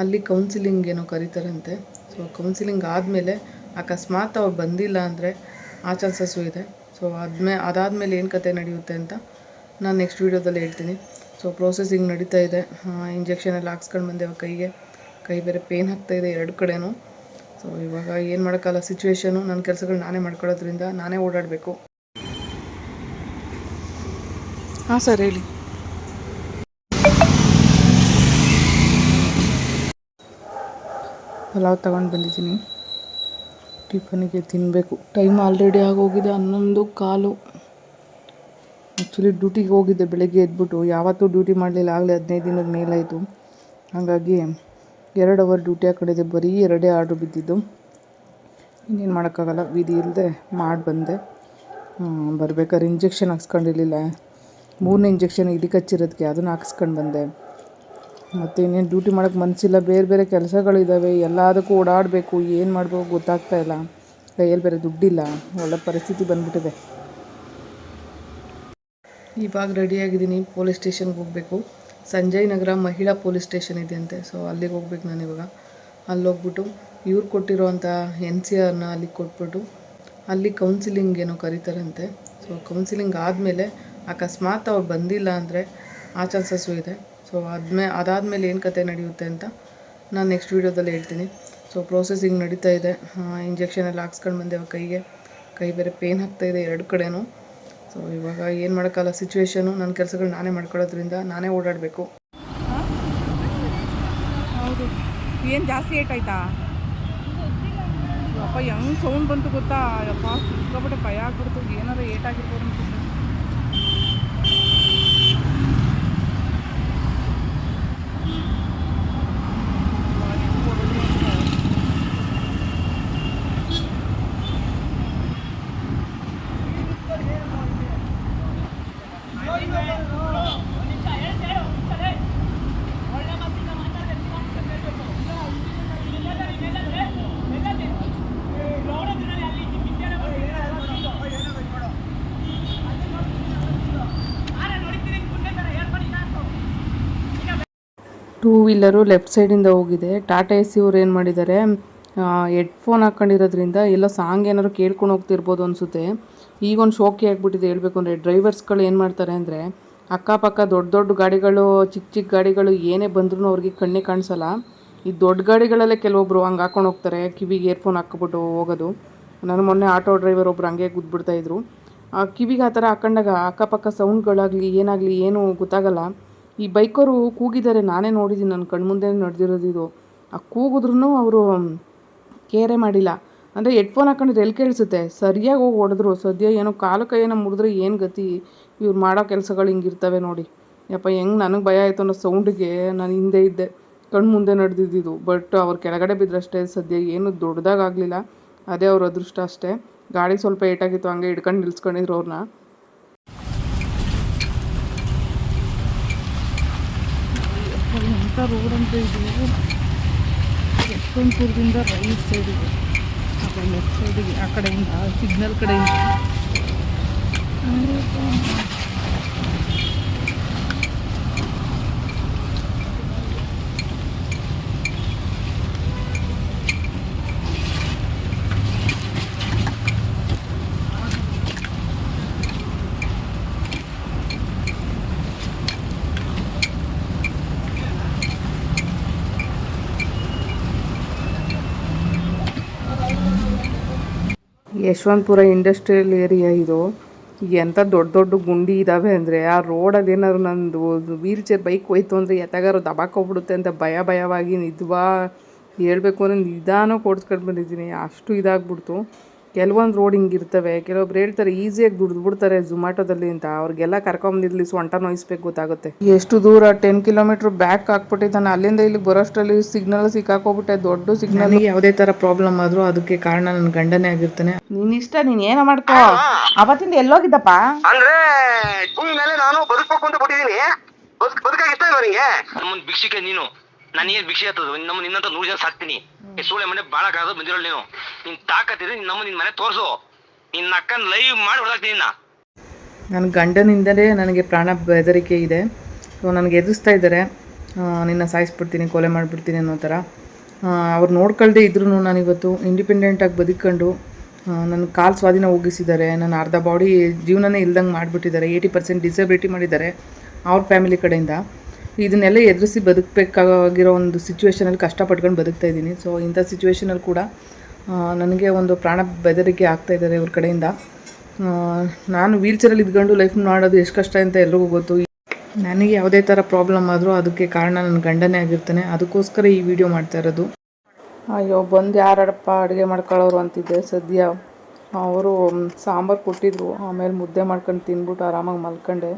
ಅಲ್ಲಿ ಕೌನ್ಸಿಲಿಂಗ್ ಏನೋ ಕರೀತಾರಂತೆ. So counselling ಆದಮೇಲೆ ಅಕಸ್ಮಾತ್ ಅವ್ರು ಬಂದಿಲ್ಲ ಅಂದರೆ ಆ ಚಾನ್ಸಸ್ಸು ಇದೆ. ಸೊ ಅದ್ಮೇ, ಅದಾದಮೇಲೆ ಏನು ಕತೆ ನಡೆಯುತ್ತೆ ಅಂತ ನಾನು ನೆಕ್ಸ್ಟ್ ವೀಡಿಯೋದಲ್ಲಿ ಹೇಳ್ತೀನಿ. ಸೊ ಪ್ರೋಸೆಸಿಂಗ್ ನಡೀತಾ ಇದೆ. ಇಂಜೆಕ್ಷನ್ ಎಲ್ಲ ಹಾಕ್ಸ್ಕೊಂಡು ಬಂದೆ ಅವ್ರ ಕೈಗೆ. ಕೈ ಬೇರೆ ಪೇನ್ ಇದೆ ಎರಡು ಕಡೆನೂ. ಸೊ ಇವಾಗ ಏನು ಮಾಡೋಕ್ಕಲ್ಲ ಸಿಚುವೇಶನು ನನ್ನ ಕೆಲಸಗಳು ನಾನೇ ಮಾಡ್ಕೊಳ್ಳೋದ್ರಿಂದ ನಾನೇ ಓಡಾಡಬೇಕು. ಹಾಂ, ಸರ್ ಹೇಳಿ. ಪಲಾವ್ ತಗೊಂಡು ಬಂದಿದ್ದೀನಿ. ಟಿಫನಿಗೆ ತಿನ್ನಬೇಕು ಟೈಮ್ ಆಲ್ರೆಡಿ ಆಗೋಗಿದೆ, ಹನ್ನೊಂದು ಕಾಲು. ಆ್ಯಕ್ಚುಲಿ ಡ್ಯೂಟಿಗೆ ಹೋಗಿದ್ದೆ, ಬೆಳಗ್ಗೆ ಎದ್ಬಿಟ್ಟು. ಯಾವತ್ತೂ ಡ್ಯೂಟಿ ಮಾಡಲಿಲ್ಲ, ಆಗಲೇ ಹದಿನೈದು ದಿನದ ಮೇಲಾಯಿತು. ಹಾಗಾಗಿ ಎರಡು ಅವರ್ ಡ್ಯೂಟಿ ಹಾಕೊಂಡಿದ್ದೆ ಕಡೆದೆ ಬರೀ ಎರಡೇ ಆರ್ಡ್ರ್ ಬಿದ್ದಿದ್ದು. ಇನ್ನೇನು ಮಾಡೋಕ್ಕಾಗಲ್ಲ, ವಿಧಿ ಇಲ್ಲದೆ ಮಾಡಿ ಬಂದೆ. ಬರ್ಬೇಕಾದ್ರೆ ಇಂಜೆಕ್ಷನ್ ಹಾಕ್ಸ್ಕೊಂಡಿರಲಿಲ್ಲ. ಮೂರನೇ ಇಂಜೆಕ್ಷನ್ ಇದಕ್ಕೆ ಹಚ್ಚಿರೋದಕ್ಕೆ ಅದನ್ನು ಹಾಕ್ಸ್ಕೊಂಡು ಬಂದೆ. ಮತ್ತು ಇನ್ನೇನು ಡ್ಯೂಟಿ ಮಾಡೋಕ್ಕೆ ಮನಸ್ಸಿಲ್ಲ ಬೇರೆ ಬೇರೆ ಕೆಲಸಗಳಿದ್ದಾವೆ ಎಲ್ಲದಕ್ಕೂ ಓಡಾಡಬೇಕು, ಏನು ಮಾಡಬೇಕು ಗೊತ್ತಾಗ್ತಾ ಇಲ್ಲ. ಕೈಯಲ್ಲಿ ಬೇರೆ ದುಡ್ಡಿಲ್ಲ, ಒಳ್ಳೆ ಪರಿಸ್ಥಿತಿ ಬಂದ್ಬಿಟ್ಟಿದೆ. ಇವಾಗ ರೆಡಿಯಾಗಿದ್ದೀನಿ ಪೊಲೀಸ್ ಸ್ಟೇಷನ್ಗೆ ಹೋಗಬೇಕು. ಸಂಜಯ್ ನಗರ ಮಹಿಳಾ ಪೊಲೀಸ್ ಸ್ಟೇಷನ್ ಇದೆ ಅಂತೆ ಸೊ ಅಲ್ಲಿಗೆ ಹೋಗ್ಬೇಕು ನಾನು ಇವಾಗ. ಅಲ್ಲಿ ಹೋಗ್ಬಿಟ್ಟು ಇವ್ರು ಕೊಟ್ಟಿರೋವಂಥ ಎನ್ ಸಿ ಆರ್ನ ಅಲ್ಲಿಗೆ ಕೊಟ್ಬಿಟ್ಟು, ಅಲ್ಲಿ ಕೌನ್ಸಿಲಿಂಗ್ ಏನೋ ಕರೀತಾರಂತೆ. ಸೊ ಕೌನ್ಸಿಲಿಂಗ್ ಆದಮೇಲೆ ಅಕಸ್ಮಾತ್ ಅವ್ರು ಬಂದಿಲ್ಲ ಅಂದರೆ ಆ ಚಾನ್ಸಸ್ಸು ಇದೆ. ಸೊ ಅದ್ಮೇ ಅದಾದಮೇಲೆ ಏನು ಕತೆ ನಡೆಯುತ್ತೆ ಅಂತ ನಾನು ನೆಕ್ಸ್ಟ್ ವೀಡಿಯೋದಲ್ಲಿ ಹೇಳ್ತೀನಿ. ಸೊ ಪ್ರೋಸೆಸಿಂಗ್ ನಡೀತಾ ಇದೆ. ಇಂಜೆಕ್ಷನ್ ಎಲ್ಲ ಹಾಕ್ಸ್ಕೊಂಡು ಬಂದೆ ಕೈಗೆ. ಕೈ ಬೇರೆ ಪೇನ್ ಇದೆ ಎರಡು ಕಡೆನೂ. ಸೊ ಇವಾಗ ಏನು ಮಾಡೋಕ್ಕಲ್ಲ ಸಿಚುವೇಶನು ನನ್ನ ಕೆಲಸಗಳು ನಾನೇ ಮಾಡ್ಕೊಳ್ಳೋದ್ರಿಂದ ನಾನೇ ಓಡಾಡಬೇಕು. ಹೌದು. ಏನು ಜಾಸ್ತಿ ಏಟ್ ಆಯ್ತಾ? ಅಪ್ಪ ಹೆಂಗ್ ಸೌಂಡ್ ಬಂತು ಗೊತ್ತಾ? ಅಪ್ಪ ಸಿಕ್ಕಾಪಟ್ಟೆ ಭಯ ಆಗ್ಬಿಡ್ತು. ಏನಾರ ಏಟ್ ಆಗಿರ್ಬೋದು ಟೂ ವೀಲರು ಲೆಫ್ಟ್ ಸೈಡಿಂದ ಹೋಗಿದೆ. ಟಾಟಾ ಎ ಸಿ ಅವ್ರು ಏನು ಮಾಡಿದ್ದಾರೆ ಹೆಡ್ಫೋನ್ ಹಾಕ್ಕೊಂಡಿರೋದ್ರಿಂದ ಎಲ್ಲ ಸಾಂಗ್ ಏನಾದ್ರು ಕೇಳ್ಕೊಂಡು ಹೋಗ್ತಿರ್ಬೋದು ಅನಿಸುತ್ತೆ. ಈಗೊಂದು ಶೋಕಿ ಆಗಿಬಿಟ್ಟಿದೆ ಹೇಳಬೇಕು ಅಂದರೆ ಡ್ರೈವರ್ಸ್ಗಳು ಏನು ಮಾಡ್ತಾರೆ ಅಂದರೆ, ಅಕ್ಕಪಕ್ಕ ದೊಡ್ಡ ದೊಡ್ಡ ಗಾಡಿಗಳು ಚಿಕ್ಕ ಚಿಕ್ಕ ಗಾಡಿಗಳು ಏನೇ ಬಂದ್ರೂ ಅವ್ರಿಗೆ ಕಣ್ಣೇ ಕಾಣಿಸಲ್ಲ. ಈ ದೊಡ್ಡ ಗಾಡಿಗಳಲ್ಲೇ ಕೆಲವೊಬ್ಬರು ಹಂಗೆ ಹಾಕೊಂಡು ಹೋಗ್ತಾರೆ, ಕಿವಿಗೆ ಏರ್ಫೋನ್ ಹಾಕ್ಬಿಟ್ಟು ಹೋಗೋದು. ನಾನು ಮೊನ್ನೆ ಆಟೋ ಡ್ರೈವರ್ ಒಬ್ರು ಹಂಗೆ ಗುದ್ಬಿಡ್ತಾಯಿದ್ರು ಕಿವಿಗೆ ಆ ಥರ ಹಾಕೊಂಡಾಗ ಅಕ್ಕಪಕ್ಕ ಸೌಂಡ್ಗಳಾಗಲಿ ಏನಾಗಲಿ ಏನೂ ಗೊತ್ತಾಗಲ್ಲ. ಈ ಬೈಕರು ಕೂಗಿದ್ದಾರೆ ನಾನೇ ನೋಡಿದ್ದೀನಿ, ನನ್ನ ಕಣ್ಮುಂದೆ ನಡೆದಿರೋದು ಇದು. ಆ ಕೂಗಿದ್ರೂ ಅವರು ಕೇರೆ ಮಾಡಿಲ್ಲ. ಅಂದರೆ ಹೆಡ್ಫೋನ್ ಹಾಕೊಂಡಿದ್ರೆ ಎಲ್ಲಿ ಕೇಳಿಸುತ್ತೆ? ಸರಿಯಾಗಿ ಹೋಗಿ ಹೊಡೆದ್ರು. ಸದ್ಯ ಏನೋ ಕಾಲು ಕೈಯೇನೋ ಮುರಿದ್ರೆ ಏನು ಗತಿ? ಇವ್ರು ಮಾಡೋ ಕೆಲಸಗಳು ಹಿಂಗಿರ್ತವೆ ನೋಡಿ. ಯಪ್ಪ, ಹೆಂಗೆ ನನಗೆ ಭಯ ಆಯಿತು ಅನ್ನೋ ಸೌಂಡಿಗೆ ನಾನು ಹಿಂದೆ ಇದ್ದೆ. ಕಣ್ಣು ಮುಂದೆ ನಡೆದಿದ್ದು ಬಟ್ ಅವ್ರು ಕೆಳಗಡೆ ಬಿದ್ದರಷ್ಟೇ ಸದ್ಯ ಏನು ದೊಡ್ಡದಾಗಲಿಲ್ಲ ಅದೇ ಅವ್ರ ಅದೃಷ್ಟ ಅಷ್ಟೇ. ಗಾಡಿ ಸ್ವಲ್ಪ ಏಟಾಗಿತ್ತು, ಹಂಗೆ ಹಿಡ್ಕೊಂಡು ನಿಲ್ಸ್ಕೊಂಡಿದ್ರು ಅವ್ರನ್ನ ಎಂಥ ರೋಡ್ ಅಂತ ಇದು ಯಶವಂತಪುರದಿಂದ ರೈಟ್ ಸೈಡಿಗೆ ಆ ಕಡೆ ಲೆಫ್ಟ್ ಸೈಡಿಗೆ ಆ ಕಡೆಯಿಂದ ಸಿಗ್ನಲ್ ಕಡೆಯಿಂದ ಯಶವಂತಪುರ ಇಂಡಸ್ಟ್ರಿಯಲ್ ಏರಿಯಾ ಇದು. ಎಂಥ ದೊಡ್ಡ ದೊಡ್ಡ ಗುಂಡಿ ಇದ್ದಾವೆ ಅಂದರೆ ಆ ರೋಡಲ್ಲಿ ಏನಾದ್ರು ನಂದು ವೀಲ್ ಚೇರ್ ಬೈಕ್ ಹೋಯ್ತು ಅಂದರೆ ಎತ್ತಾಗಾರು ದಬಾಕೋಗ್ಬಿಡುತ್ತೆ ಅಂತ ಭಯ ಭಯವಾಗಿ ನಿದ್ವಾ ಹೇಳಬೇಕು ಅಂದರೆ ನಿಧಾನ ಓಡಿಸ್ಕೊಂಡು ಬಂದಿದ್ದೀನಿ. ಅಷ್ಟು ಇದಾಗ್ಬಿಡ್ತು. ಕೆಲವೊಂದು ರೋಡ್ ಹಿಂಗಿರ್ತವೆ ಕೆಲವೊಬ್ರು ಹೇಳ್ತಾರೆ ಈಸಿಯಾಗಿ ದುಡ್ದು ಬಿಡ್ತಾರೆ ಝೊಮ್ಯಾಟೋದಲ್ಲಿ ಅಂತ. ಅವ್ರಿಗೆಲ್ಲ ಕರ್ಕೊಂಬಂದಿರ್ಲಿ ಸೊಂಟ ನೋಯಿಸ್ಬೇಕು ಗೊತ್ತಾಗುತ್ತೆ. ಎಷ್ಟು ದೂರ ಟೆನ್ ಕಿಲೋಮೀಟರ್ ಬ್ಯಾಕ್ ಹಾಕ್ಬಿಟ್ಟಿದ್ದಾನೆ ಅಲ್ಲಿಂದ ಇಲ್ಲಿ ಬರೋಷ್ಟರಲ್ಲಿ ಸಿಗ್ನಲ್ ಸಿಕ್ಕಾಕೋಗ್ಬಿಟ್ಟೆ ದೊಡ್ಡ ಸಿಗ್ನಲ್ ಯಾವುದೇ ತರ ಪ್ರಾಬ್ಲಮ್ ಆದ್ರೂ ಅದಕ್ಕೆ ಕಾರಣ ನನ್ನ ಗಂಡನೇ ಆಗಿರ್ತಾನೆ. ನೀನ್ ಇಷ್ಟ ನೀನ್ ಏನೋ ಮಾಡ್ಕೋ? ಅವತ್ತಿಂದ ಎಲ್ಲೋಗಿದ್ದಪ್ಪ? ಅಂದ್ರೆ ಭೂಮಿ ಮೇಲೆ ನಾನು ಬದುಕಬೇಕು ಅಂತ ಬಿಟ್ಟಿದೀನಿ ಬದುಕ್ ಬದುಕಾಗಿ ಇಷ್ಟ ಇಲ್ಲ ನಿಂಗೆ? ನಮ್ಮನ್ ಭಿಕ್ಷಿಕೆ ನೀನು. ನಾನು ಏನ್ ಭಿಕ್ಷೆ ಹತ್ತದ ನಮ್ಮ ನಿನ್ನಂತ ನೂರು ಜನ ಸಾಕ್ತೀನಿ. ಸೂಳೆ ಮನೆ ಬಾಳಕಾಗ ಬಂದಿರೋ ನೀನು. ನಿನ್ ತಾಕತ್ತಿದ್ರೆ ನಮ್ಮ ನಿನ್ ಮನೆ ತೋರ್ಸು. ನಿನ್ನ ಅಕ್ಕನ ಲೈವ್ ಮಾಡಿ ಹೊಡಾಕ್ತೀನಿ ನಿನ್ನ. ನನ್ನ ಗಂಡನಿಂದಲೇ ನನಗೆ ಪ್ರಾಣ ಬೆದರಿಕೆ ಇದೆ. ಸೊ ನನಗೆ ಎದುರಿಸ್ತಾ ಇದ್ದಾರೆ. ನಿನ್ನ ಸಾಯಿಸ್ಬಿಡ್ತೀನಿ, ಕೊಲೆ ಮಾಡಿಬಿಡ್ತೀನಿ ಅನ್ನೋ ಥರ. ಅವ್ರು ನೋಡ್ಕೊಳ್ದೇ ಇದ್ರೂ ನಾನಿವತ್ತು ಇಂಡಿಪೆಂಡೆಂಟಾಗಿ ಬದುಕೊಂಡು ನನ್ನ ಕಾಲು ಸ್ವಾಧೀನ ಹೋಗಿಸಿದ್ದಾರೆ ನನ್ನ ಅರ್ಧ ಬಾಡಿ ಜೀವನನೇ ಇಲ್ದಂಗೆ ಮಾಡಿಬಿಟ್ಟಿದ್ದಾರೆ. ಏಯ್ಟಿ ಪರ್ಸೆಂಟ್ ಡಿಸಬಿಲಿಟಿ ಮಾಡಿದ್ದಾರೆ. ಅವ್ರ ಫ್ಯಾಮಿಲಿ ಕಡೆಯಿಂದ. ಇದನ್ನೆಲ್ಲ ಎದುರಿಸಿ ಬದುಕಬೇಕಾಗಿರೋ ಒಂದು ಸಿಚುವೇಷನಲ್ಲಿ ಕಷ್ಟಪಟ್ಕೊಂಡು ಬದುಕ್ತಾ ಇದ್ದೀನಿ. ಸೊ ಇಂಥ ಸಿಚುವೇಷನಲ್ಲಿ ಕೂಡ ನನಗೆ ಒಂದು ಪ್ರಾಣ ಬೆದರಿಕೆ ಆಗ್ತಾ ಇದ್ದಾರೆ ಇವ್ರ ಕಡೆಯಿಂದ. ನಾನು ವೀಲ್ಚೇರಲ್ಲಿ ಇದ್ಕೊಂಡು ಲೈಫ್ ಮಾಡೋದು ಎಷ್ಟು ಕಷ್ಟ ಅಂತ ಎಲ್ಲರಿಗೂ ಗೊತ್ತು. ನನಗೆ ಯಾವುದೇ ಥರ ಪ್ರಾಬ್ಲಮ್ ಆದರೂ ಅದಕ್ಕೆ ಕಾರಣ ನನ್ನ ಗಂಡನೇ ಆಗಿರ್ತಾನೆ. ಅದಕ್ಕೋಸ್ಕರ ಈ ವಿಡಿಯೋ ಮಾಡ್ತಾ ಇರೋದು. ಅಯ್ಯೋ, ಬಂದು ಯಾರಪ್ಪ ಅಡುಗೆ ಮಾಡ್ಕೊಳ್ಳೋರು ಅಂತಿದ್ದೆ. ಸದ್ಯ ಅವರು ಸಾಂಬಾರು ಕೊಟ್ಟಿದ್ರು. ಆಮೇಲೆ ಮುದ್ದೆ ಮಾಡ್ಕೊಂಡು ತಿಂದ್ಬಿಟ್ಟು ಆರಾಮಾಗಿ ಮಲ್ಕೊಂಡೆ.